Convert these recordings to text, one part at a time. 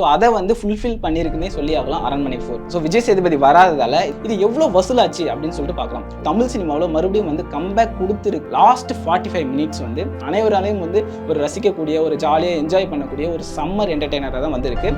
So அதை வந்து fulfil பண்ணியிருக்குன்னே சொல்லி ஆகலாம் அரண்மனை ஃபோர் ஸோ விஜய் சேதுபதி வராததால இது எவ்வளோ வசூலாச்சு அப்படின்னு சொல்லிட்டு பார்க்கலாம். தமிழ் சினிமாவில் மறுபடியும் வந்து கம்பேக் கொடுத்துருக்கு லாஸ்ட் ஃபார்ட்டி ஃபைவ் மினிட்ஸ் வந்து அனைவராலையும் வந்து ஒரு ரசிக்கக்கூடிய ஒரு ஜாலியாக என்ஜாய் பண்ணக்கூடிய ஒரு சம்மர் என்டர்டெய்னராக தான் வந்திருக்கு.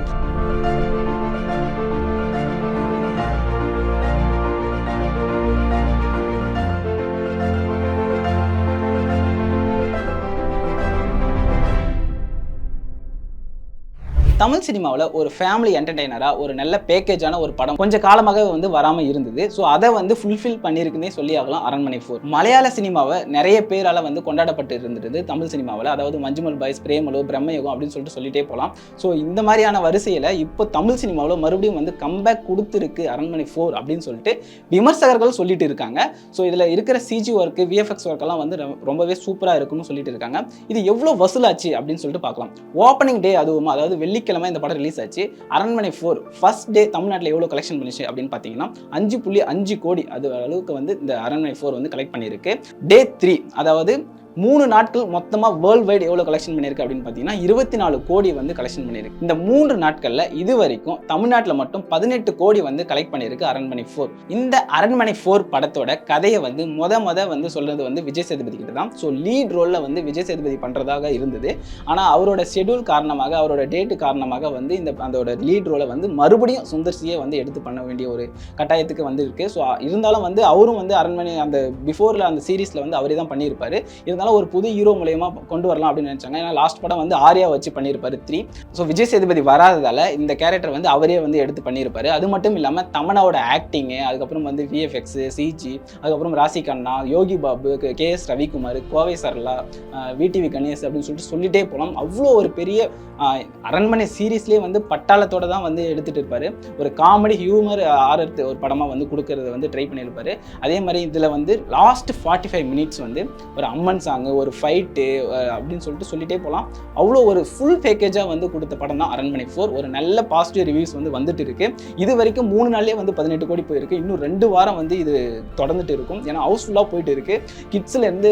தமிழ் சினிமாவில் ஒரு ஃபேமிலி என்டர்டெய்னராக ஒரு நல்ல பேக்கேஜான ஒரு படம் கொஞ்சம் காலமாக வந்து வராமல் இருந்தது. ஸோ அதை வந்து ஃபுல்ஃபில் பண்ணியிருக்குன்னே சொல்லி ஆகலாம் அரண்மனை ஃபோர் மலையாள சினிமாவை நிறைய பேரால் வந்து கொண்டாடப்பட்டு இருந்தது தமிழ் சினிமாவில். அதாவது மஞ்சுமல் பாய்ஸ் பிரேமலோ பிரம்மயுகம் அப்படின்னு சொல்லிட்டு சொல்லிட்டே போகலாம் ஸோ இந்த மாதிரியான வரிசையில் இப்போ தமிழ் சினிமாவில் மறுபடியும் வந்து கம்பேக் கொடுத்துருக்கு அரண்மனை ஃபோர் அப்படின்னு சொல்லிட்டு விமர்சகர்கள் சொல்லிட்டு இருக்காங்க. ஸோ இதில் இருக்கிற சிஜி ஒர்க்கு விஎஃப்எக்ஸ் ஒர்க்கெல்லாம் வந்து ரொம்பவே சூப்பராக இருக்குன்னு சொல்லிட்டு இருக்காங்க. இது எவ்வளோ வசூலாச்சு அப்படின்னு சொல்லிட்டு பார்க்கலாம். ஓப்பனிங் டே அதுவும் அதாவது வெள்ளிக்கிழமை இந்த படம் ரிலீஸ் ஆச்சு. அரண்மனை ஃபோர் ஃபர்ஸ்ட் டே தமிழ்நாட்டில் எவ்வளோ கலெக்ஷன் பண்ணிச்சு அப்படின்னு பார்த்தீங்கன்னா அஞ்சு புள்ளி அஞ்சு கோடி அது அளவுக்கு வந்து இந்த அரண்மனை ஃபோர் வந்து கலெக்ட் பண்ணியிருக்கு. டே த்ரீ அதாவது மூணு நாட்கள் மொத்தமாக வேர்ல்டு வைடு எவ்வளோ கலெக்ஷன் பண்ணியிருக்கு அப்படின்னு பார்த்தீங்கன்னா இருபத்தி நாலு கோடி வந்து கலெக்ஷன் பண்ணியிருக்கு. இந்த மூன்று நாட்களில் இது வரைக்கும் தமிழ்நாட்டில் மட்டும் பதினெட்டு கோடி வந்து கலெக்ட் பண்ணியிருக்கு அரண்மனை ஃபோர் இந்த அரண்மனை ஃபோர் படத்தோட கதையை வந்து முத முத வந்து சொல்றது வந்து விஜய் சேதுபதி கிட்ட தான். ஸோ லீட் ரோலில் வந்து விஜய் சேதுபதி பண்ணுறதாக இருந்தது. ஆனால் அவரோட ஷெட்யூல் காரணமாக அவரோட டேட்டு காரணமாக வந்து இந்த அதோட லீட் ரோலை வந்து மறுபடியும் சுந்தர்சியை வந்து எடுத்து பண்ண வேண்டிய ஒரு கட்டாயத்துக்கு வந்து இருக்கு ஸோ இருந்தாலும் வந்து அவரும் வந்து அரண்மனை அந்த பிஃபோரில் அந்த சீரீஸில் வந்து அவரே தான் பண்ணியிருப்பார். இருந்தாலும் ஒரு புது ஹீரோ மூலயமா கொண்டு வரலாம் அப்படின்னு நினைச்சாங்க. ஏன்னா லாஸ்ட் படம் வந்து ஆர்யா வச்சு பண்ணியிருப்பாரு த்ரீ ஸோ விஜய் சேதுபதி வராததால இந்த கேரக்டர் வந்து அவரே வந்து எடுத்து பண்ணியிருப்பாரு. அது மட்டும் இல்லாமல் தமனாவோட ஆக்டிங்கு அதுக்கப்புறம் வந்து விஎஃப்எக்ஸ் சிஜி அதுக்கப்புறம் Rashi Khanna Yogi Babu K S Ravikumar Kovai Sarala VTV Ganesh அப்படின்னு சொல்லிட்டு சொல்லிட்டே போகலாம் அவ்வளோ ஒரு பெரிய அரண்மனை சீரீஸ்லேயே வந்து பட்டாளத்தோட தான் வந்து எடுத்துட்டு இருப்பாரு. ஒரு காமெடி ஹியூமர் ஆர்த்து ஒரு படமாக வந்து கொடுக்கறத வந்து ட்ரை பண்ணியிருப்பாரு. அதே மாதிரி இதில் வந்து லாஸ்ட் ஃபார்ட்டி ஃபைவ் மினிட்ஸ் வந்து ஒரு அம்மன் சாங்கு ஒரு ஃபைட்டு அப்படின்னு சொல்லிட்டு சொல்லிட்டே போகலாம் அவ்வளோ ஒரு ஃபுல் பேக்கேஜாக வந்து கொடுத்த படம் தான் அரண்மனை ஃபோர் ஒரு நல்ல பாசிட்டிவ் ரிவ்யூஸ் வந்து வந்துட்டு இருக்கு. இது வரைக்கும் மூணு நாள்லேயே வந்து பதினெட்டு கோடி போயிருக்கு. இன்னும் ரெண்டு வாரம் வந்து இது தொடர்ந்துட்டு இருக்கும். ஏன்னா ஹவுஸ்ஃபுல்லாக போயிட்டு இருக்கு. கிட்ஸ்லேருந்து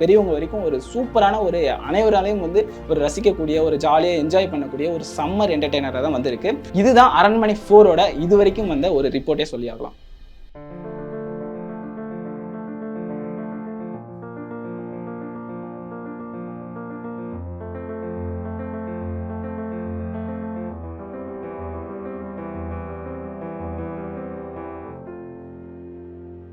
பெரியவங்க வரைக்கும் ஒரு சூப்பரான ஒரு அனைவராலையும் வந்து ஒரு ரசிக்கக்கூடிய ஒரு ஜாலியாக என்ஜாய் பண்ணக்கூடிய ஒரு சம்மர் என்டர்டெய்னராக தான் வந்திருக்கு. இதுதான் அரண்மனை ஃபோரோட இது வரைக்கும் வந்த ஒரு ரிப்போர்ட்டே சொல்லியாகலாம்.